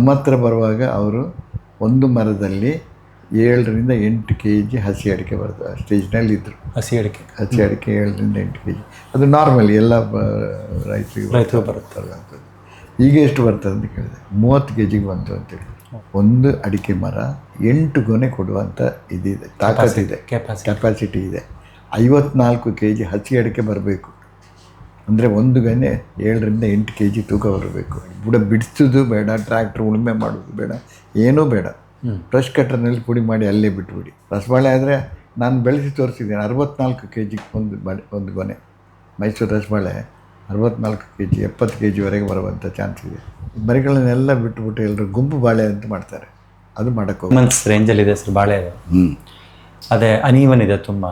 ನಮ್ಮ ಹತ್ರ ಬರುವಾಗ ಅವರು ಒಂದು ಮರದಲ್ಲಿ ಏಳರಿಂದ ಎಂಟು ಕೆ ಜಿ ಹಸಿ ಅಡಿಕೆ ಬರ್ತದೆ. ಸ್ಟೇಜ್ನಲ್ಲಿ ಇದ್ದರು ಹಸಿ ಅಡಿಕೆ. ಹಸಿ ಅಡಿಕೆ ಏಳರಿಂದ ಎಂಟು ಕೆ ಜಿ ಅದು ನಾರ್ಮಲ್ ಎಲ್ಲ ರೈತರಿಗೆ ರೈತರು ಬರುತ್ತಲ್ಲ ಅಂಥದ್ದು ಈಗ ಎಷ್ಟು ಬರ್ತದೆ ಅಂತ ಕೇಳಿದೆ. ಮೂವತ್ತು ಕೆ ಜಿಗೆ ಬಂತು ಅಂತೇಳಿ ಒಂದು ಅಡಿಕೆ ಮರ ಎಂಟು ಗೊನೆ ಕೊಡುವಂಥ ಇದಿದೆ. ತಾಕತ್ತಿದೆ ಇದೆ. ಕೆಪಾಸಿಟಿ ಇದೆ. ಐವತ್ನಾಲ್ಕು ಕೆ ಜಿ ಹಸಿ ಅಡಿಕೆ ಬರಬೇಕು. ಅಂದರೆ ಒಂದು ಗನೆ ಏಳರಿಂದ ಎಂಟು ಕೆ ಜಿ ತೂಕ ಬರಬೇಕು. ಬುಡ ಬಿಡಿಸೋದು ಬೇಡ ಟ್ರ್ಯಾಕ್ಟ್ರ್ ಉಳುಮೆ ಮಾಡೋದು ಬೇಡ ಏನೂ ಬೇಡ. ಬ್ರಷ್ ಕಟ್ಟರ್ನಲ್ಲಿ ಪುಡಿ ಮಾಡಿ ಅಲ್ಲೇ ಬಿಟ್ಬಿಡಿ. ರಸಬಾಳೆ ಆದರೆ ನಾನು ಬೆಳೆಸಿ ತೋರಿಸಿದ್ದೀನಿ ಅರವತ್ನಾಲ್ಕು ಕೆ ಜಿಗೆ ಒಂದು ಬಳೆ ಒಂದು ಗೊನೆ. ಮೈಸೂರು ರಸಬಾಳೆ ಅರವತ್ನಾಲ್ಕು ಕೆ ಜಿ ಎಪ್ಪತ್ತು ಕೆ ಜಿವರೆಗೆ ಬರುವಂಥ ಚಾನ್ಸ್ ಇದೆ. ಮರಿಗಳನ್ನೆಲ್ಲ ಬಿಟ್ಟುಬಿಟ್ಟು ಎಲ್ಲರೂ ಗುಂಪು ಬಾಳೆ ಅಂತ ಮಾಡ್ತಾರೆ. ಅದು ಮಾಡೋಕ್ಕೆ ಹೋಗಿ ರೇಂಜಲ್ಲಿ ಇದೆ ಸರ್ ಬಾಳೆ ಇದೆ ಹ್ಞೂ ಅದೇ ಅನೀವನ್ ಇದೆ ತುಂಬ.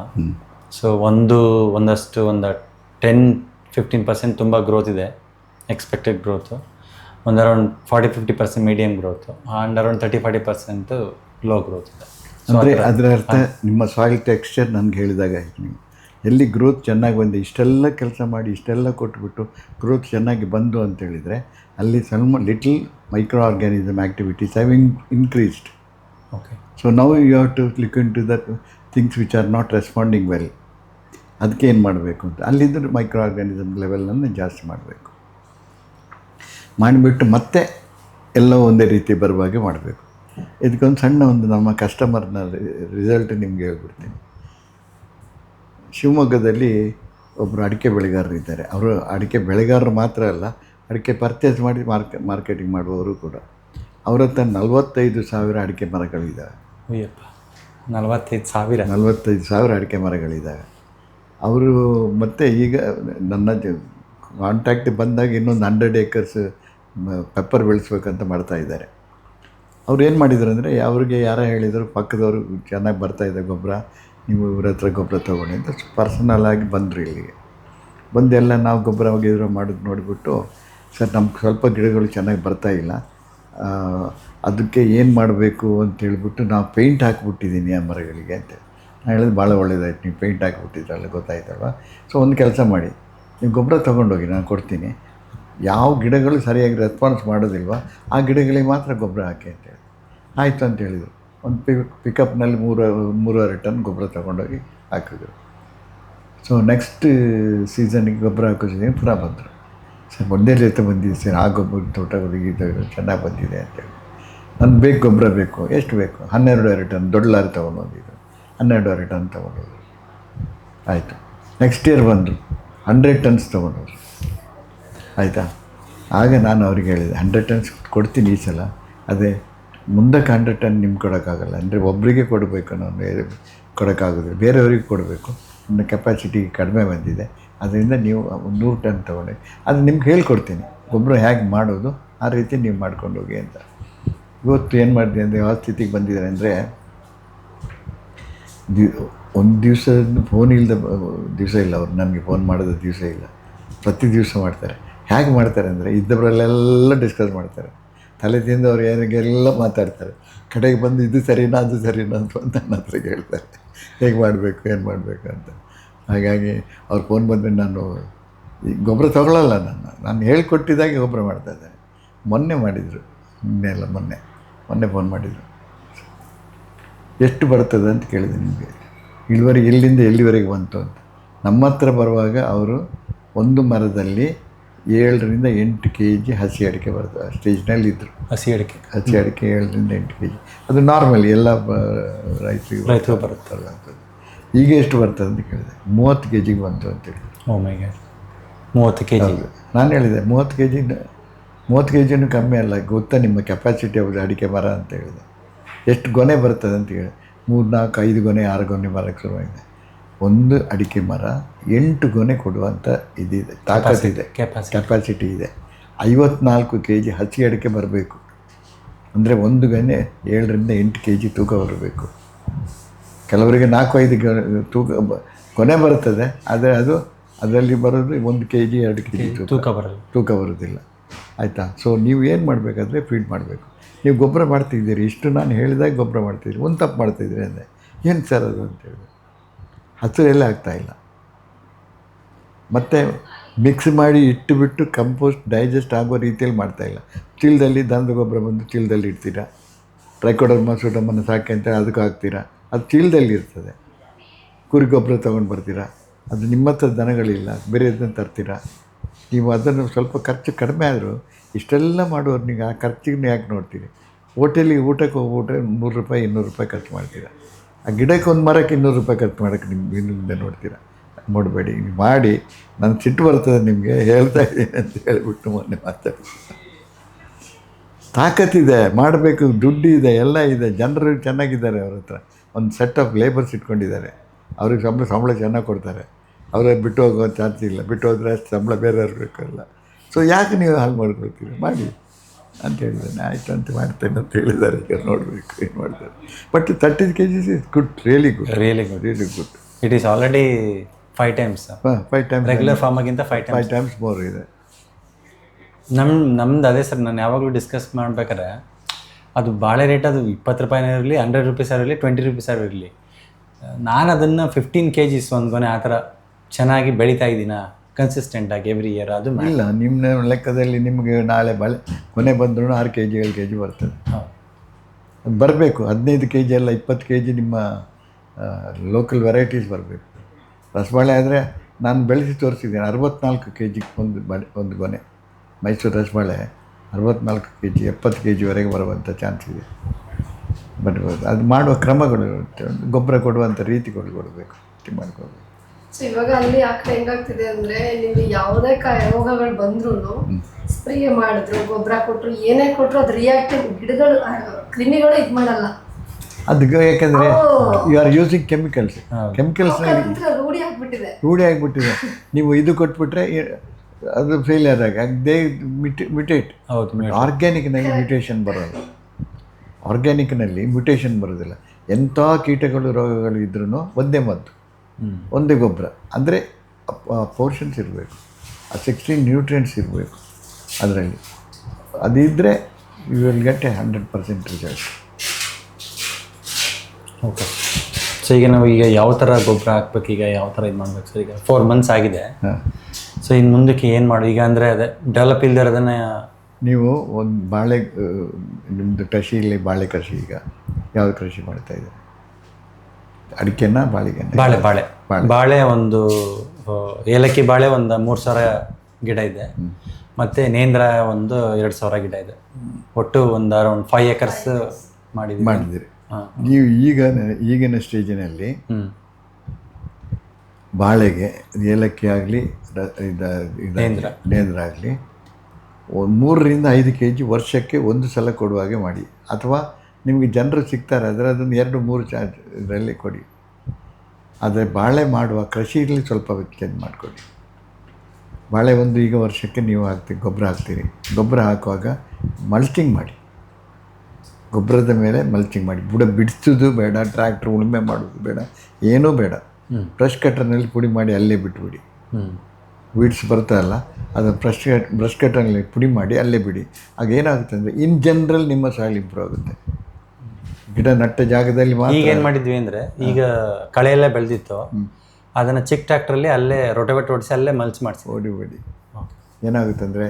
ಸೊ ಒಂದು ಒಂದಷ್ಟು ಒಂದು ಟೆನ್ ಫಿಫ್ಟೀನ್ ಪರ್ಸೆಂಟ್ ತುಂಬ ಗ್ರೋತ್ ಇದೆ ಎಕ್ಸ್ಪೆಕ್ಟೆಡ್ ಗ್ರೋತು ಒಂದು around forty fifty percent medium growth and around thirty forty percent low growth ಇದೆ. ಅಂದರೆ ಅದರ ಅರ್ಥ ನಿಮ್ಮ ಸಾಯಿಲ್ ಟೆಕ್ಸ್ಚರ್ ನನಗೆ ಹೇಳಿದಾಗ ನೀವು. ಎಲ್ಲಿ ಗ್ರೋತ್ ಚೆನ್ನಾಗಿ ಬಂದು ಇಷ್ಟೆಲ್ಲ ಕೆಲಸ ಮಾಡಿ ಇಷ್ಟೆಲ್ಲ ಕೊಟ್ಬಿಟ್ಟು ಗ್ರೋತ್ ಚೆನ್ನಾಗಿ ಬಂದು ಅಂತ ಹೇಳಿದರೆ ಅಲ್ಲಿ ಸ್ವಲ್ಪ little micro organism activities have in increased okay so now you have to look in to that things which are not responding well ಅದಕ್ಕೆ ಏನು ಮಾಡಬೇಕು ಅಂತ. ಅಲ್ಲಿದ್ದರೆ ಮೈಕ್ರೋ ಆರ್ಗ್ಯಾನಿಸಮ್ ಲೆವೆಲನ್ನು ಜಾಸ್ತಿ ಮಾಡಬೇಕು. ಮಾಡಿಬಿಟ್ಟು ಮತ್ತೆ ಎಲ್ಲ ಒಂದೇ ರೀತಿ ಬರುವ ಹಾಗೆ ಮಾಡಬೇಕು. ಇದಕ್ಕೊಂದು ಸಣ್ಣ ಒಂದು ನಮ್ಮ ಕಸ್ಟಮರ್ನ ರಿಸಲ್ಟ್ ನಿಮಗೆ ಹೇಳ್ಬಿಡ್ತೀನಿ. ಶಿವಮೊಗ್ಗದಲ್ಲಿ ಒಬ್ಬರು ಅಡಿಕೆ ಬೆಳೆಗಾರರು ಇದ್ದಾರೆ. ಅವರು ಅಡಿಕೆ ಬೆಳೆಗಾರರು ಮಾತ್ರ ಅಲ್ಲ ಅಡಿಕೆ ಪರ್ಚೇಸ್ ಮಾಡಿ ಮಾರ್ಕೆ ಮಾರ್ಕೆಟಿಂಗ್ ಮಾಡುವವರು ಕೂಡ. ಅವ್ರ ಹತ್ರ ನಲವತ್ತೈದು ಸಾವಿರ ಅಡಿಕೆ ಮರಗಳಿದ್ದಾವೆ ಅಯ್ಯಪ್ಪ ನಲವತ್ತೈದು ಸಾವಿರ. ನಲವತ್ತೈದು ಸಾವಿರ ಅಡಿಕೆ ಮರಗಳಿದ್ದಾವೆ ಅವರು ಮತ್ತೆ ಈಗ ನನ್ನ ಕಾಂಟ್ಯಾಕ್ಟ್ ಬಂದಾಗ ಇನ್ನೊಂದು ಹಂಡ್ರೆಡ್ ಏಕರ್ಸ್ ಪೆಪ್ಪರ್ ಬೆಳೆಸ್ಬೇಕಂತ ಮಾಡ್ತಾ ಇದ್ದಾರೆ. ಅವ್ರು ಏನು ಮಾಡಿದ್ರು ಅಂದರೆ, ಅವ್ರಿಗೆ ಯಾರೋ ಹೇಳಿದರು, ಪಕ್ಕದವರು ಚೆನ್ನಾಗಿ ಬರ್ತಾ ಇದೆ ಗೊಬ್ಬರ, ನೀವು ಇವ್ರ ಹತ್ರ ಗೊಬ್ಬರ ತೊಗೊಂಡು ಅಂತ ಪರ್ಸನಲ್ ಆಗಿ ಬಂದರು ಇಲ್ಲಿಗೆ. ಬಂದೆಲ್ಲ ನಾವು ಗೊಬ್ಬರ ಹೋಗಿದ್ರು ಮಾಡೋದು ನೋಡಿಬಿಟ್ಟು, ಸರ್ ನಮ್ಗೆ ಸ್ವಲ್ಪ ಗಿಡಗಳು ಚೆನ್ನಾಗಿ ಬರ್ತಾ ಇಲ್ಲ ಅದಕ್ಕೆ ಏನು ಮಾಡಬೇಕು ಅಂತ ಹೇಳಿಬಿಟ್ಟು ನಾವು ಪೇಂಟ್ ಹಾಕ್ಬಿಟ್ಟಿದ್ದೀನಿ ಆ ಮರಗಳಿಗೆ ಅಂತ. ನಾನು ಹೇಳಿದ್ರೆ ಭಾಳ ಒಳ್ಳೇದಾಯ್ತು, ನೀವು ಪೇಂಟ್ ಹಾಕಿಬಿಟ್ಟಿದ್ರಲ್ಲ ಗೊತ್ತಾಯ್ತಲ್ವ? ಸೊ ಒಂದು ಕೆಲಸ ಮಾಡಿ. ನೀವು ಗೊಬ್ಬರ ತೊಗೊಂಡೋಗಿ, ನಾನು ಕೊಡ್ತೀನಿ. ಯಾವ ಗಿಡಗಳು ಸರಿಯಾಗಿ ರೆಸ್ಪಾನ್ಸ್ ಮಾಡೋದಿಲ್ವ, ಆ ಗಿಡಗಳಿಗೆ ಮಾತ್ರ ಗೊಬ್ಬರ ಹಾಕಿ ಅಂತ ಹೇಳಿ ಆಯಿತು ಅಂತ ಹೇಳಿದರು. ಒಂದು ಪಿ ಪಿಕಪ್ನಲ್ಲಿ ಮೂರು, ಮೂರುವರೆ ಟನ್ ಗೊಬ್ಬರ ತೊಗೊಂಡೋಗಿ ಹಾಕಿದ್ರು. ಸೊ ನೆಕ್ಸ್ಟ್ ಸೀಸನ್ಗೆ ಗೊಬ್ಬರ ಹಾಕೋದ್ರೆ ಪುನಃ ಬಂದರು. ಸರ್, ಒಂದೇ ಜೊತೆ ಬಂದಿದೆ ಸರ್, ಆ ಗೊಬ್ಬರ ತೋಟಗಳಿಗೆ ಚೆನ್ನಾಗಿ ಬಂದಿದೆ ಅಂತೇಳಿ ನನ್ನ ಬೇಕು, ಗೊಬ್ಬರ ಬೇಕು, ಎಷ್ಟು ಬೇಕು? ಹನ್ನೆರಡೂವರೆ ಟನ್ ದೊಡ್ಡ ಲಾರಿ ತೊಗೊಂಡು ಬಂದಿದ್ದು. ಹನ್ನೆರಡೂವರೆ ಟನ್ ತೊಗೊಂಡೋದ್ರು ಆಯಿತು. ನೆಕ್ಸ್ಟ್ ಇಯರ್ ಬಂದರು ಹಂಡ್ರೆಡ್ ಟನ್ಸ್ ತೊಗೊಂಡೋದ್ರು ಆಯಿತಾ? ಆಗ ನಾನು ಅವ್ರಿಗೆ ಹೇಳಿದೆ ಹಂಡ್ರೆಡ್ ಟನ್ಸ್ ಕೊಡ್ತೀನಿ ಈ ಸಲ. ಅದೇ ಮುಂದಕ್ಕೆ ಹಂಡ್ರೆಡ್ ಟನ್ ನಿಮ್ಗೆ ಕೊಡೋಕ್ಕಾಗಲ್ಲ. ಅಂದರೆ ಒಬ್ಬರಿಗೆ ಕೊಡಬೇಕು ನಾನು ಕೊಡೋಕ್ಕಾಗೋದಿಲ್ಲ. ಬೇರೆಯವ್ರಿಗೆ ಕೊಡಬೇಕು. ನನ್ನ ಕೆಪಾಸಿಟಿ ಕಡಿಮೆ ಬಂದಿದೆ. ಅದರಿಂದ ನೀವು ನೂರು ಟನ್ ತೊಗೊಂಡು. ಅದು ನಿಮ್ಗೆ ಹೇಳ್ಕೊಡ್ತೀನಿ. ಗೊಬ್ಬರ ಹೇಗೆ ಮಾಡೋದು, ಆ ರೀತಿ ನೀವು ಮಾಡ್ಕೊಂಡು ಹೋಗಿ ಅಂತ. ಇವತ್ತು ಏನು ಮಾಡಿದೆ ಅಂದರೆ ಯಾವ ಸ್ಥಿತಿಗೆ ಬಂದಿದ್ದಾರೆ ಅಂದರೆ ದಿ ಒಂದು ದಿವಸ ಫೋನ್ ಇಲ್ಲದ ದಿವಸ ಇಲ್ಲ ಅವರು ನನಗೆ ಫೋನ್ ಮಾಡೋದು ದಿವಸ ಇಲ್ಲ. ಪ್ರತಿ ದಿವಸ ಮಾಡ್ತಾರೆ. ಹೇಗೆ ಮಾಡ್ತಾರೆ ಅಂದರೆ ಇದ್ದವರಲ್ಲೆಲ್ಲ ಡಿಸ್ಕಸ್ ಮಾಡ್ತಾರೆ. ತಲೆ ತಿಂದು ಅವ್ರು ಏನಿಗೆಲ್ಲ ಮಾತಾಡ್ತಾರೆ. ಕಡೆಗೆ ಬಂದು ಇದು ಸರಿನಾ, ಅದು ಸರಿನಾ ಅಂತ ನನ್ನ ಹತ್ರ ಹೇಳ್ತಾರೆ ಹೇಗೆ ಮಾಡಬೇಕು, ಏನು ಮಾಡಬೇಕು ಅಂತ. ಹಾಗಾಗಿ ಅವ್ರು ಫೋನ್ ಬಂದರೆ ನಾನು ಗೊಬ್ಬರ ತಗೊಳ್ಳಲ್ಲ ನಾನು ನಾನು ಹೇಳಿಕೊಟ್ಟಿದ್ದಾಗೆ ಗೊಬ್ಬರ ಮಾಡ್ತಾ ಇದ್ದಾರೆ. ಮೊನ್ನೆ ಮಾಡಿದರು. ಮೊನ್ನೆ ಅಲ್ಲ ಮೊನ್ನೆ. ಮೊನ್ನೆ ಫೋನ್ ಮಾಡಿದರು. ಎಷ್ಟು ಬರ್ತದೆ ಅಂತ ಕೇಳಿದೆ ನಿಮಗೆ. ಇಳುವರಿ ಎಲ್ಲಿಂದ ಎಲ್ಲಿವರೆಗೆ ಬಂತು ಅಂತ. ನಮ್ಮ ಹತ್ರ ಬರುವಾಗ ಅವರು ಒಂದು ಮರದಲ್ಲಿ ಏಳರಿಂದ ಎಂಟು ಕೆ ಜಿ ಹಸಿ ಅಡಿಕೆ ಬರ್ತದೆ. ಸ್ಟೇಜ್ನಲ್ಲಿ ಇದ್ದರು ಹಸಿ ಅಡಿಕೆ. ಹಸಿ ಅಡಿಕೆ ಏಳರಿಂದ ಎಂಟು ಕೆ ಜಿ ಅದು ನಾರ್ಮಲ್ ಎಲ್ಲ ರೈತರಿಗೆ ರೈತರು ಬರುತ್ತಲ್ಲ. ಅಂಥದ್ದು ಈಗ ಎಷ್ಟು ಬರ್ತದೆ ಅಂತ ಕೇಳಿದೆ. ಮೂವತ್ತು ಕೆ ಜಿಗೆ ಬಂತು ಅಂತೇಳಿ ಓ ಮೈ ಗಾಡ್. ಮೂವತ್ತು ಕೆ ಜಿ ನಾನು ಹೇಳಿದೆ ಮೂವತ್ತು ಕೆ ಜಿ ಮೂವತ್ತು ಕೆ ಜಿನೂ ಕಮ್ಮಿ ಅಲ್ಲ ಗೊತ್ತಾ ನಿಮ್ಮ ಕೆಪಾಸಿಟಿ ಅವರು ಅಡಿಕೆ ಮರ ಅಂತ ಹೇಳಿದೆ. ಎಷ್ಟು ಗೊನೆ ಬರ್ತದೆ ಅಂತ ಹೇಳಿ. ಮೂರು ನಾಲ್ಕು ಐದು ಗೊನೆ ಆರು ಗೊನೆ ಬರೋಕ್ಕೆ ಶುರುವಾಗಿದೆ ಒಂದು ಅಡಿಕೆ ಮರ ಎಂಟು ಗೊನೆ ಕೊಡುವಂಥ ಇದಿದೆ. ತಾಕತ್ತಿದೆ ಇದೆ. ಕೆಪಾಸಿಟಿ ಇದೆ. ಐವತ್ನಾಲ್ಕು ಕೆ ಜಿ ಹಸಿ ಅಡಿಕೆ ಬರಬೇಕು. ಅಂದರೆ ಒಂದು ಗೊನೆ ಏಳರಿಂದ ಎಂಟು ಕೆ ಜಿ ತೂಕ ಬರಬೇಕು. ಕೆಲವರಿಗೆ ನಾಲ್ಕು ಐದು ಗ- ತೂಕ ಕೊನೆ ಬರುತ್ತದೆ ಆದರೆ ಅದು ಅದರಲ್ಲಿ ಬರೋದು ಒಂದು ಕೆ ಜಿ ಎರಡು ಕೆ ಜಿ ತೂಕ. ಬರಲ್ಲ ತೂಕ ಬರೋದಿಲ್ಲ. ಆಯಿತಾ? ಸೊ ನೀವು ಏನು ಮಾಡಬೇಕಾದ್ರೆ ಫೀಡ್ ಮಾಡಬೇಕು. ನೀವು ಗೊಬ್ಬರ ಮಾಡ್ತಿದ್ದೀರಿ, ಇಷ್ಟು ನಾನು ಹೇಳಿದಾಗ ಗೊಬ್ಬರ ಮಾಡ್ತಿದ್ದೀರಿ, ಒಂದು ತಪ್ಪು ಮಾಡ್ತಿದ್ದೀರಿ ಅಂದೆ. ಏನು ಸರ್ ಅದು ಅಂತ ಹೇಳಿದೆ ಹಸಿರೆಲ್ಲ ಆಗ್ತಾಯಿಲ್ಲ ಮತ್ತು ಮಿಕ್ಸ್ ಮಾಡಿ ಇಟ್ಟು ಬಿಟ್ಟು ಕಂಪೋಸ್ಟ್ ಡೈಜೆಸ್ಟ್ ಆಗೋ ರೀತಿಯಲ್ಲಿ ಮಾಡ್ತಾಯಿಲ್ಲ ಚೀಲದಲ್ಲಿ ದನದ ಗೊಬ್ಬರ ಬಂದು ಚೀಲದಲ್ಲಿ ಇಡ್ತೀರಾ? ಟ್ರೈಕೋಡರ್ಮ ಮಸೂಟಮ್ಮನ್ನು ಸಾಕಿ ಅಂತ ಅದಕ್ಕೆ ಹಾಕ್ತೀರಾ? ಅದು ಚೀಲದಲ್ಲಿ ಇರ್ತದೆ. ಕುರಿ ಗೊಬ್ಬರ ತೊಗೊಂಡು ಬರ್ತೀರಾ? ಅದು ನಿಮ್ಮ ಹತ್ರ ದನಗಳಿಲ್ಲ ಬೇರೆದನ್ನ ತರ್ತೀರಾ? ನೀವು ಅದನ್ನು ಸ್ವಲ್ಪ ಖರ್ಚು ಕಡಿಮೆ ಆದರೂ ಇಷ್ಟೆಲ್ಲ ಮಾಡೋರು ನೀವು ಆ ಖರ್ಚಿಗೆ ಯಾಕೆ ನೋಡ್ತೀರಿ? ಹೋಟೆಲಿಗೆ ಊಟಕ್ಕೆ ಹೋಗ್ಬಿಟ್ರೆ ನೂರು ರೂಪಾಯಿ, ಇನ್ನೂರು ರೂಪಾಯಿ ಖರ್ಚು ಮಾಡ್ತೀರಾ? ಆ ಗಿಡಕ್ಕೆ ಒಂದು ಮರಕ್ಕೆ ಇನ್ನೂರು ರೂಪಾಯಿ ಖರ್ಚು ಮಾಡೋಕ್ಕೆ ನಿಮ್ಗೆ ಇನ್ನೊಂದೆ ನೋಡ್ತೀರಾ? ನೋಡಬೇಡಿ, ನೀವು ಮಾಡಿ ನನ್ನ ಸಿಟ್ಟು ಬರ್ತದೆ ನಿಮಗೆ, ಹೇಳ್ತಾ ಇದ್ದೀನಿ ಅಂತ ಹೇಳಿಬಿಟ್ಟು ಮೊನ್ನೆ ಮಾತಾಡಿ. ತಾಕತ್ತಿದೆ ಮಾಡಬೇಕು, ದುಡ್ಡು ಇದೆ, ಎಲ್ಲ ಇದೆ, ಜನರು ಚೆನ್ನಾಗಿದ್ದಾರೆ ಅವ್ರ ಹತ್ರ. ಒಂದು ಸೆಟ್ ಆಫ್ ಲೇಬರ್ಸ್ ಇಟ್ಕೊಂಡಿದ್ದಾರೆ. ಅವ್ರಿಗೆ ಸಂಬಳ ಸಂಬಳ ಚೆನ್ನಾಗಿ ಕೊಡ್ತಾರೆ. ಅವರೇ ಬಿಟ್ಟು ಹೋಗೋ ಚಾನ್ಸ್ ಇಲ್ಲ. ಬಿಟ್ಟು ಹೋದರೆ ಅಷ್ಟು ಸಂಬಳ ಬೇರೆ ಇರಬೇಕಲ್ಲ ಸೊ ಯಾಕೆ ನೀವು ಹಾಳು ಮಾಡ್ಕೊಳ್ತೀರಿ? ಮಾಡಿ. ಅಂತ ಹೇಳಿದ್ದಾನೆ. ಆಯಿತು ಅಂತ ಮಾಡ್ತೇನೆ ಅಂತ ಹೇಳಿದ್ದಾರೆ. ಈಗ ನೋಡಬೇಕು ಏನು ಮಾಡ್ತಾರೆ. But thirty K Gs is good really good really good really good it is already five times five times regular ಫಾರ್ಮಾಗಿಂತ five time five times more ಇದೆ. ನಮ್ಮ ನಮ್ದು ಅದೇ ಸರ್ ನಾನು ಯಾವಾಗಲೂ ಡಿಸ್ಕಸ್ ಮಾಡ್ಬೇಕಾದ್ರೆ ಅದು ಬಾಳೆ ರೇಟ್ ಅದು ಇಪ್ಪತ್ತು ರೂಪಾಯಿನೇ ಇರಲಿ ಹಂಡ್ರೆಡ್ ರುಪೀಸ್ ಇರಲಿ ಟ್ವೆಂಟಿ ರುಪೀಸ್ ಇರಲಿ. ನಾನು ಅದನ್ನು ಫಿಫ್ಟೀನ್ ಕೆ ಜಿಸ್ ಒಂದು ಗೊನೆ ಆ ಥರ ಚೆನ್ನಾಗಿ ಬೆಳೀತಾ ಇದ್ದೀನ? ಕನ್ಸಿಸ್ಟೆಂಟಾಗಿ ಎವ್ರಿ ಇಯರ್ ಅದು ಇಲ್ಲ ನಿಮ್ಮ ಲೆಕ್ಕದಲ್ಲಿ ನಿಮಗೆ ನಾಳೆ ಬಳೆ ಕೊನೆ ಬಂದರೂ ಆರು ಕೆ ಜಿ ಏಳು ಕೆ ಜಿ ಬರ್ತದೆ. ಹಾಂ ಅದು ಬರಬೇಕು ಹದಿನೈದು ಕೆ ಜಿ ಅಲ್ಲ ಇಪ್ಪತ್ತು ಕೆ ಜಿ ನಿಮ್ಮ ಲೋಕಲ್ ವೆರೈಟೀಸ್ ಬರಬೇಕು. ರಸಬಾಳೆ ಆದರೆ ನಾನು ಬೆಳೆಸಿ ತೋರಿಸಿದ್ದೀನಿ ಅರವತ್ನಾಲ್ಕು ಕೆ ಜಿಗೆ ಒಂದು ಬಳೆ ಒಂದು ಕೊನೆ ಮೈಸೂರು ರಸಬಾಳೆ ಅರವತ್ನಾಲ್ಕು ಕೆ ಜಿ ಎಪ್ಪತ್ತು ಕೆ ಜಿವರೆಗೆ ಬರುವಂಥ ಚಾನ್ಸ್ ಇದೆ. ಬಟ್ ಅದು ಮಾಡುವ ಕ್ರಮಗಳು ಗೊಬ್ಬರ ಕೊಡುವಂಥ ರೀತಿಗಳು ಕೊಡಬೇಕು ಮಾಡ್ಕೋಬೇಕು ಸೊ ಇವಾಗ ಅಲ್ಲಿ ಆ ಕಡೆ ಹೆಂಗಾಗ್ತಿದೆ ಅಂದ್ರೆ ನಿಮ್ಗೆ ಯಾವುದೇ ಕಾಯ ರೋಗಗಳು ಬಂದ್ರು ಸ್ಪ್ರೇ ಮಾಡಿದ್ರು ಗೊಬ್ಬರ ಕೊಟ್ಟರು ಏನೇ ಕೊಟ್ಟರು ಅದು ರಿಯಾಕ್ಟಿವ್ ಗಿಡಗಳು ಕ್ರಿಮಿಗಳು ಇದು ಮಾಡಲ್ಲ. ಅದು ಯಾಕೆಂದರೆ you are using chemicals chemicals ರೂಢಿ ಆಗ್ಬಿಟ್ಟಿದೆ. ರೂಢಿ ಆಗಿಬಿಟ್ಟಿದೆ. ನೀವು ಇದು ಕೊಟ್ಬಿಟ್ರೆ ಅದು ಫೇಲಿಯರ್ ಆಗಿ ದೇ ಮಿಟ್ ಮಿಟೇಟ್ ಹೌದು ಆರ್ಗ್ಯಾನಿಕ್ನಲ್ಲಿ ಮ್ಯೂಟೇಷನ್ ಬರೋಲ್ಲ. ಆರ್ಗ್ಯಾನಿಕ್ನಲ್ಲಿ ಮ್ಯೂಟೇಷನ್ ಬರೋದಿಲ್ಲ. ಎಂಥ ಕೀಟಗಳು ರೋಗಗಳು ಇದ್ರೂ ಒಂದೇ ಮದ್ದು. ಒಂದೇ ಗೊಬ್ಬರ. ಅಂದರೆ ಪೋರ್ಷನ್ಸ್ ಇರಬೇಕು. ಆ ಸಿಕ್ಸ್ಟೀನ್ ನ್ಯೂಟ್ರಿಯೆಂಟ್ಸ್ ಇರಬೇಕು ಅದರಲ್ಲಿ. ಅದಿದ್ದರೆ you will get a hundred percent result okay so ಈಗ ನಾವು ಈಗ ಯಾವ ಥರ ಗೊಬ್ಬರ ಹಾಕ್ಬೇಕು ಈಗ ಯಾವ ಥರ ಇದು ಮಾಡ್ಬೇಕು ಸರ್? ಈಗ ಫೋರ್ ಮಂತ್ಸ್ ಆಗಿದೆ. ಸೊ ಇನ್ನು ಮುಂದಕ್ಕೆ ಏನು ಮಾಡಿ? ಈಗ ಅಂದರೆ ಅದೇ ಡೆವಲಪ್ ಇಲ್ದಿರೋದನ್ನ ನೀವು ಒಂದು ಬಾಳೆ ನಿಮ್ಮದು ಕೃಷಿ ಇಲ್ಲಿ ಬಾಳೆ ಕೃಷಿ ಈಗ. ಯಾವ ಕೃಷಿ ಮಾಡ್ತಾ ಇದ್ದಾರೆ? ಅಡಿಕೆನ ಬಾಳೆಗೆಣ್ಣೆ ಬಾಳೆ ಬಾಳೆ. ಬಾಳೆ. ಬಾಳೆ ಒಂದು ಏಲಕ್ಕಿ ಬಾಳೆ ಒಂದು ಮೂರು ಸಾವಿರ ಗಿಡ ಇದೆ. ಮತ್ತು ನೇಂದ್ರ ಒಂದು ಎರಡು ಸಾವಿರ ಗಿಡ ಇದೆ. ಒಟ್ಟು ಒಂದು ಅರೌಂಡ್ ಫೈವ್ ಏಕರ್ಸ್ ಮಾಡಿದ್ವಿ ಮಾಡಿದ್ದೀರಿ. ಹಾಂ. ನೀವು ಈಗ ಈಗಿನ ಸ್ಟೇಜಿನಲ್ಲಿ ಹ್ಞೂ ಬಾಳೆಗೆ ಏಲಕ್ಕಿ ಆಗಲಿ ನೇಂದ್ರ. ನೇಂದ್ರ ಆಗಲಿ ಒಂದು ಮೂರರಿಂದ ಐದು ಕೆ ಜಿ ವರ್ಷಕ್ಕೆ ಒಂದು ಸಲ ಕೊಡುವ ಹಾಗೆ ಮಾಡಿ. ಅಥವಾ ನಿಮಗೆ ಜನರು ಸಿಗ್ತಾರೆ ಆದರೆ ಅದನ್ನು ಎರಡು ಮೂರು ಚಾರ್ಜ್ ಇದರಲ್ಲಿ ಕೊಡಿ. ಆದರೆ ಬಾಳೆ ಮಾಡುವ ಕೃಷಿಯಲ್ಲಿ ಸ್ವಲ್ಪ ಚೇಂಜ್ ಮಾಡಿಕೊಡಿ. ಬಾಳೆ ಒಂದು ಈಗ ವರ್ಷಕ್ಕೆ ನೀವು ಹಾಕ್ತೀರಿ ಗೊಬ್ಬರ ಹಾಕ್ತೀರಿ. ಗೊಬ್ಬರ ಹಾಕುವಾಗ ಮಲ್ಚಿಂಗ್ ಮಾಡಿ. ಗೊಬ್ಬರದ ಮೇಲೆ ಮಲ್ಚಿಂಗ್ ಮಾಡಿ. ಬುಡ ಬಿಡಿಸೋದು ಬೇಡ ಟ್ರ್ಯಾಕ್ಟ್ರ್ ಉಳುಮೆ ಮಾಡೋದು ಬೇಡ ಏನೂ ಬೇಡ. ಬ್ರಷ್ ಕಟ್ಟರ್ನಲ್ಲಿ ಪುಡಿ ಮಾಡಿ ಅಲ್ಲೇ ಬಿಟ್ಬಿಡಿ. ವೀಡ್ಸ್ ಬರ್ತಾರಲ್ಲ ಅದು ಬ್ರಷ್ ಕಟ್ ಬ್ರಷ್ ಕಟ್ಟರ್ನಲ್ಲಿ ಪುಡಿ ಮಾಡಿ ಅಲ್ಲೇ ಬಿಡಿ. ಆಗ ಏನಾಗುತ್ತೆ ಅಂದರೆ ಇನ್ ಜನರಲ್ ನಿಮ್ಮ ಸಾಯಿಲ್ ಇಂಪ್ರೂವ್ ಆಗುತ್ತೆ. ಗಿಡ ನಟ್ಟ ಜಾಗದಲ್ಲಿ ಈಗ ಏನು ಮಾಡಿದ್ವಿ ಅಂದರೆ ಈಗ ಕಳೆ ಎಲ್ಲ ಬೆಳೆದಿತ್ತು ಅದನ್ನು ಚಿಕ್ಕ ಟ್ರ್ಯಾಕ್ಟ್ರಲ್ಲಿ ಅಲ್ಲೇ ರೊಟೆವೆಟ್ ಓಡಿಸಿ ಅಲ್ಲೇ ಮಲ್ಚ್ ಮಾಡಿಸಿ ಓಡಿ ಏನಾಗುತ್ತೆ ಅಂದರೆ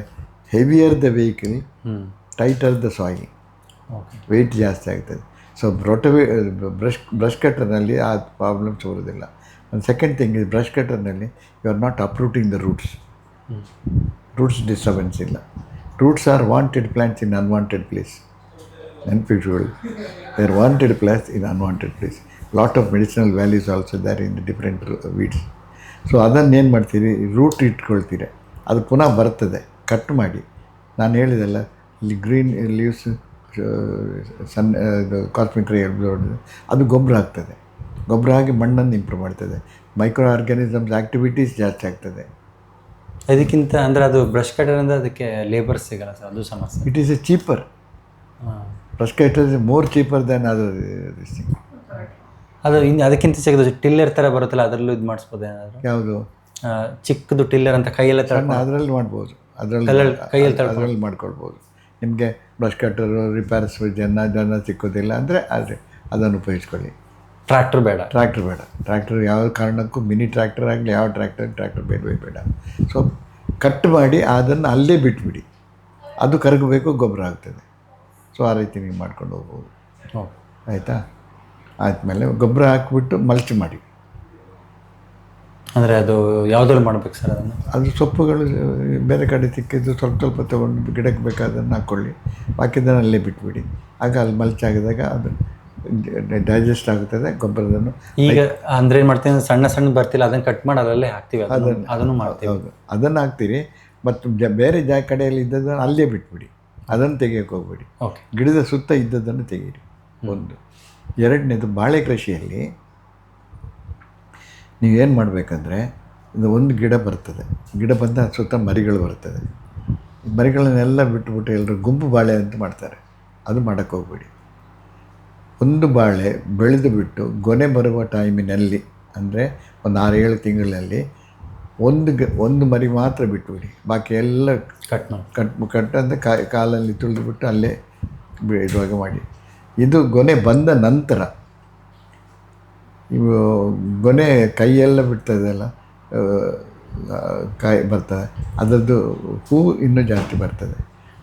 heavier the vehicle tight tighter the soil okay weight ಜಾಸ್ತಿ ಆಗ್ತದೆ. ಸೊ ಬ್ರೊಟವೆ ಬ್ರಷ್ ಬ್ರಷ್ ಕಟ್ಟರ್ನಲ್ಲಿ ಆ ಪ್ರಾಬ್ಲಮ್ಸ್ ಬರೋದಿಲ್ಲ ಒಂದು second thing is brush ಕಟ್ಟರ್ನಲ್ಲಿ you are not uprooting the roots roots disturbance ಇಲ್ಲ. Roots are wanted plants in unwanted place ನೆನ್ಪಿಟ್ಕೊಳ್ಳಿ Their wanted wanted is in unwanted place lot of medicinal values also in in different weeds. So ಅದನ್ನೇನು ಮಾಡ್ತೀರಿ? Root ಇಟ್ಕೊಳ್ತೀರ. ಅದು ಪುನಃ ಬರ್ತದೆ. Cut ಮಾಡಿ. ನಾನು ಹೇಳಿದೆಲ್ಲ ಇಲ್ಲಿ ಗ್ರೀನ್ ಲೀವ್ಸ್ ಸನ್ ಇದು ಕಾಸ್ಮಿಟ್ರಿ ಅದು ಗೊಬ್ಬರ ಆಗ್ತದೆ. ಗೊಬ್ಬರ ಆಗಿ ಮಣ್ಣನ್ನು ಇಂಪ್ರೂವ್ ಮಾಡ್ತದೆ. ಮೈಕ್ರೋ ಆರ್ಗ್ಯಾನಿಸಮ್ಸ್ ಆ್ಯಕ್ಟಿವಿಟೀಸ್ ಜಾಸ್ತಿ ಆಗ್ತದೆ. ಅದಕ್ಕಿಂತ ಅಂದರೆ ಅದು ಬ್ರಷ್ ಕಟರ್ ಅಂದರೆ ಅದಕ್ಕೆ ಲೇಬರ್ ಸಿಗಲ್ಲ ಸರ್ ಅದು ಸಮಸ್ಯೆ. It is a cheaper cutter is more cheaper then ಅದು ದಿಸ್ ಥಿಂಗ್ ಅದು ಇನ್ನು ಅದಕ್ಕಿಂತ ಸಿಗೋದು ಟಿಲ್ಲರ್ ಥರ ಬರುತ್ತಲ್ಲ ಅದರಲ್ಲೂ ಇದು ಮಾಡಿಸ್ಬೋದು ಏನಾದರೂ? ಯಾವುದು? ಚಿಕ್ಕದು ಟಿಲ್ಲರ್ ಅಂತ ಕೈಯೆಲ್ಲ ಸಣ್ಣ ಅದರಲ್ಲಿ ಮಾಡ್ಬೋದು. ಅದರಲ್ಲಿ ಕೈಯಲ್ಲಿ- ಕೈಯಲ್ಲಿ ಅದರಲ್ಲಿ ಮಾಡ್ಕೊಳ್ಬೋದು. ನಿಮಗೆ ಬ್ರಷ್ ಕಟ್ಟರು ರಿಪೇರ್ಸ್ ಜನ ಜನ ಸಿಕ್ಕೋದಿಲ್ಲ ಅಂದರೆ ಆದರೆ ಅದನ್ನು ಉಪಯೋಗಿಸ್ಕೊಳ್ಳಿ. ಟ್ರ್ಯಾಕ್ಟರ್ ಬೇಡ. ಟ್ರ್ಯಾಕ್ಟರ್ ಬೇಡ. ಟ್ರ್ಯಾಕ್ಟರ್ ಯಾವ ಕಾರಣಕ್ಕೂ ಮಿನಿ ಟ್ರ್ಯಾಕ್ಟರ್ ಆಗಲಿ ಯಾವ ಟ್ರ್ಯಾಕ್ಟರ್ ಟ್ರ್ಯಾಕ್ಟರ್ ಬೇಡವೇ ಬೇಡ ಸೊ ಕಟ್ ಮಾಡಿ ಅದನ್ನು ಅಲ್ಲೇ ಬಿಟ್ಬಿಡಿ. ಅದು ಕರಗಬೇಕು ಗೊಬ್ಬರ ಆಗ್ತದೆ. ಸೊ ಆ ರೀತಿ ನೀವು ಮಾಡ್ಕೊಂಡು ಹೋಗ್ಬೋದು. ಆಯಿತಾ? ಆದಮೇಲೆ ಗೊಬ್ಬರ ಹಾಕಿಬಿಟ್ಟು ಮಲ್ಚ್ ಮಾಡಿ. ಅಂದರೆ ಅದು ಯಾವುದ್ರಲ್ಲಿ ಮಾಡ್ಬೇಕು ಸರ್ ಅದನ್ನು? ಅದು ಸೊಪ್ಪುಗಳು ಬೇರೆ ಕಡೆ ಸಿಕ್ಕಿದ್ದು ಸ್ವಲ್ಪ ಸ್ವಲ್ಪ ತೊಗೊಂಡು ಗಿಡಕ್ಕೆ ಬೇಕಾದನ್ನು ಹಾಕ್ಕೊಳ್ಳಿ ಬಾಕಿದ್ದನ್ನು ಅಲ್ಲೇ ಬಿಟ್ಬಿಡಿ. ಆಗ ಅಲ್ಲಿ ಮಲ್ಚ್ ಆಗಿದಾಗ ಅದು ಡೈಜೆಸ್ಟ್ ಆಗುತ್ತದೆ ಗೊಬ್ಬರದನ್ನು. ಈಗ ಅಂದ್ರೆ ಏನು ಮಾಡ್ತೀನಿ ಸಣ್ಣ ಸಣ್ಣ ಬರ್ತಿಲ್ಲ ಅದನ್ನು ಕಟ್ ಮಾಡಿ ಅದರಲ್ಲೇ ಹಾಕ್ತೀವಿ. ಅದನ್ನು ಅದನ್ನು. ಮಾಡ್ತೀವಿ. ಹೌದು. ಅದನ್ನು ಹಾಕ್ತೀರಿ. ಮತ್ತು ಜ ಬೇರೆ ಜಾ ಕಡೆಯಲ್ಲಿ ಇದ್ದದನ್ನು ಅಲ್ಲೇ ಬಿಟ್ಬಿಡಿ. ಅದನ್ನು ತೆಗೆಯೋಕೆ ಹೋಗ್ಬೇಡಿ. ಓಕೆ. ಗಿಡದ ಸುತ್ತ ಇದ್ದದ್ದನ್ನು ತೆಗೀರಿ ಒಂದು. ಎರಡನೇದು ಬಾಳೆ ಕೃಷಿಯಲ್ಲಿ ನೀವೇನು ಮಾಡಬೇಕಂದ್ರೆ ಇದು ಒಂದು ಗಿಡ ಬರ್ತದೆ. ಗಿಡ ಬಂದ ಸುತ್ತ ಮರಿಗಳು ಬರ್ತದೆ. ಮರಿಗಳನ್ನೆಲ್ಲ ಬಿಟ್ಟುಬಿಟ್ಟು ಎಲ್ಲರೂ ಗುಂಪು ಬಾಳೆ ಅಂತ ಮಾಡ್ತಾರೆ. ಅದು ಮಾಡೋಕ್ಕೆ ಹೋಗ್ಬೇಡಿ. ಒಂದು ಬಾಳೆ ಬೆಳೆದು ಬಿಟ್ಟು ಗೊನೆ ಬರುವ ಟೈಮಿನಲ್ಲಿ ಅಂದರೆ ಒಂದು ಆರು ಏಳು ತಿಂಗಳಲ್ಲಿ ಒಂದು ಗ ಒಂದು ಮರಿ ಮಾತ್ರ ಬಿಟ್ಟುಬಿಡಿ ಬಾಕಿ ಎಲ್ಲ ಕಟ್ ಕಟ್ ಕಟ್ ಅಂದರೆ ಕಾಯಿ ಕಾಲಲ್ಲಿ ತುಳಿದುಬಿಟ್ಟು ಅಲ್ಲೇ ಇಡುವಾಗ ಮಾಡಿ. ಇದು ಗೊನೆ ಬಂದ ನಂತರ ಇವು ಗೊನೆ ಕೈಯೆಲ್ಲ ಬಿಡ್ತದಲ್ಲ ಕಾಯಿ ಬರ್ತದೆ. ಅದರದ್ದು ಹೂ ಇನ್ನೂ ಜಾಸ್ತಿ ಬರ್ತದೆ.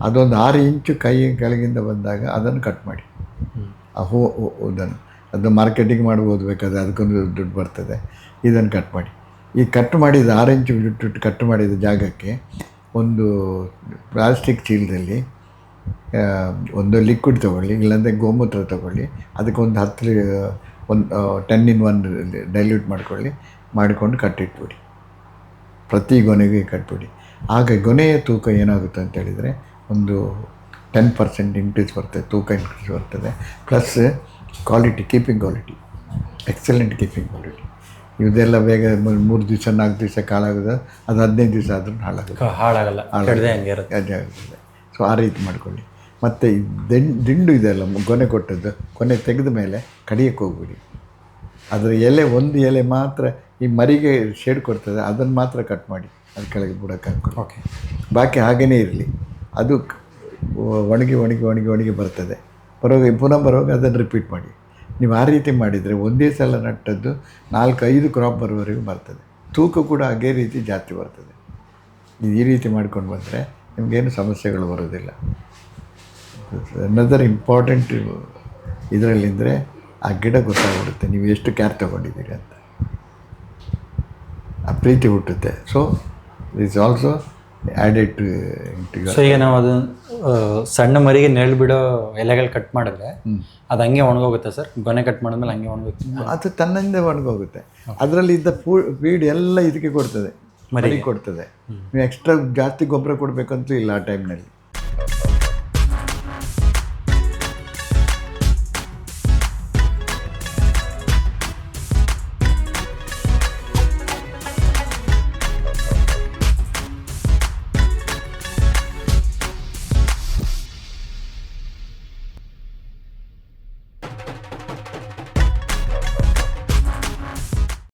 ಅದೊಂದು ಆರು ಇಂಚು ಕೈ ಕೆಳಗಿಂದ ಬಂದಾಗ ಅದನ್ನು ಕಟ್ ಮಾಡಿ. ಆ ಹೂ ಅದನ್ನು ಇದನ್ನು. ಅದು ಮಾರ್ಕೆಟಿಂಗ್ ಮಾಡ್ಬೋದು ಬೇಕಾದ್ರೆ ಅದಕ್ಕೊಂದು ದುಡ್ಡು ಬರ್ತದೆ. ಇದನ್ನು ಕಟ್ ಮಾಡಿ. ಈ ಕಟ್ ಮಾಡಿದ ಆರೆಂಜ್ ಬಿಟ್ಟು ಕಟ್ ಮಾಡಿದ ಜಾಗಕ್ಕೆ ಒಂದು ಪ್ಲಾಸ್ಟಿಕ್ ಚೀಲದಲ್ಲಿ ಒಂದು ಲಿಕ್ವಿಡ್ ತೊಗೊಳ್ಳಿ, ಇಲ್ಲಾಂದರೆ ಗೋಮೂತ್ರ ತೊಗೊಳ್ಳಿ, ಅದಕ್ಕೆ ಒಂದು ಹತ್ತು ಒಂದು ಟೆನ್ ಇನ್ ಒನ್ ಡೈಲ್ಯೂಟ್ ಮಾಡ್ಕೊಳ್ಳಿ, ಮಾಡಿಕೊಂಡು ಕಟ್ಟಿಟ್ಬಿಡಿ ಪ್ರತಿ ಗೊನೆಗೆ ಕಟ್ಬಿಡಿ. ಆಗ ಗೊನೆಯ ತೂಕ ಏನಾಗುತ್ತೆ ಅಂತ ಹೇಳಿದರೆ, ಒಂದು ಟೆನ್ ಪರ್ಸೆಂಟ್ ಇನ್ಕ್ರೀಸ್ ಬರ್ತದೆ, ತೂಕ ಇನ್ಕ್ರೀಸ್ ಬರ್ತದೆ plus quality keeping quality excellent keeping quality ಇದೆಲ್ಲ ಬೇಗ ಮೂರು ದಿವಸ ನಾಲ್ಕು ದಿವಸ ಕಾಲಾಗೋದು ಅದು ಹದಿನೈದು ದಿವಸ ಆದರೂ ಹಾಳಾಗುತ್ತೆ. ಹಾಳಾಗಲ್ಲ ಹಾಳಾಗದೆ ಹಂಗೆ ಇರುತ್ತೆ. ಅದೇ ಆಗುತ್ತದೆ ಸೊ ಆ ರೀತಿ ಮಾಡ್ಕೊಳ್ಳಿ. ಮತ್ತು ದಿಂಡು ದಿಂಡು ಇದೆಯಲ್ಲ ಮ- ಗೊನೆ ಕೊಟ್ಟದ್ದು ಕೊನೆ ತೆಗೆದ ಮೇಲೆ ಕಡಿಯಕ್ಕೆ ಹೋಗ್ಬಿಡಿ. ಅದರ ಎಲೆ ಒಂದು ಎಲೆ ಮಾತ್ರ ಈ ಮರಿಗೆ ಶೇಡ್ ಕೊಡ್ತದೆ ಅದನ್ನು ಮಾತ್ರ ಕಟ್ ಮಾಡಿ ಅದು ಕೆಳಗೆ ಬಿಡೋಕೆ ಹಾಕೊಂಡು ಓಕೆ. ಬಾಕಿ ಹಾಗೇ ಇರಲಿ. ಅದು ಒಣಗಿ ಒಣಗಿ ಒಣಗಿ ಒಣಗಿ ಬರ್ತದೆ. ಬರುವಾಗ ಪುನಃ ಬರುವಾಗ ಅದನ್ನು ರಿಪೀಟ್ ಮಾಡಿ. ನೀವು ಆ ರೀತಿ ಮಾಡಿದರೆ ಒಂದೇ ಸಲ ನಟ್ಟದ್ದು ನಾಲ್ಕು ಐದು ಕ್ರಾಪ್ ಬರುವವರೆಗೂ ಬರ್ತದೆ. ತೂಕ ಕೂಡ ಅದೇ ರೀತಿ ಜಾಸ್ತಿ ಬರ್ತದೆ. ನೀವು ಈ ರೀತಿ ಮಾಡ್ಕೊಂಡು ಬಂದರೆ ನಿಮಗೇನು ಸಮಸ್ಯೆಗಳು ಬರೋದಿಲ್ಲ ಅನದರ್ ಇಂಪಾರ್ಟೆಂಟ್ ಇದರಲ್ಲಿಂದರೆ ಆ ಗಿಡ ಗೊತ್ತಾಗ್ಬಿಡುತ್ತೆ. ನೀವು ಎಷ್ಟು ಕ್ಯಾರ್ ತೊಗೊಂಡಿದ್ದೀರಿ ಅಂತ. ಆ ಪ್ರೀತಿ ಹುಟ್ಟುತ್ತೆ. So is also added so ಈಗ ನಾವು ಅದು ಸಣ್ಣ ಮರಿಗೆ ನೆರಳು ಬಿಡೋ ಎಲೆಗಳು ಕಟ್ ಮಾಡಿದ್ರೆ ಅದು ಹಂಗೆ ಒಣಗೋಗುತ್ತೆ ಸರ್. ಗೊನೆ ಕಟ್ ಮಾಡಿದ್ಮೇಲೆ ಹಂಗೆ ಒಣಗುತ್ತೆ ಅದು ತನ್ನಿಂದ ಒಣಗೋಗುತ್ತೆ. ಅದರಲ್ಲಿ ಇದ್ದ ಫೂ ಫೀಡ್ ಎಲ್ಲ ಇದಕ್ಕೆ ಕೊಡ್ತದೆ. ಮರಿ ಕೊಡ್ತದೆ. ನೀವು ಎಕ್ಸ್ಟ್ರಾ ಜಾಸ್ತಿ ಗೊಬ್ಬರ ಕೊಡಬೇಕಂತೂ ಇಲ್ಲ ಆ ಟೈಮ್ನಲ್ಲಿ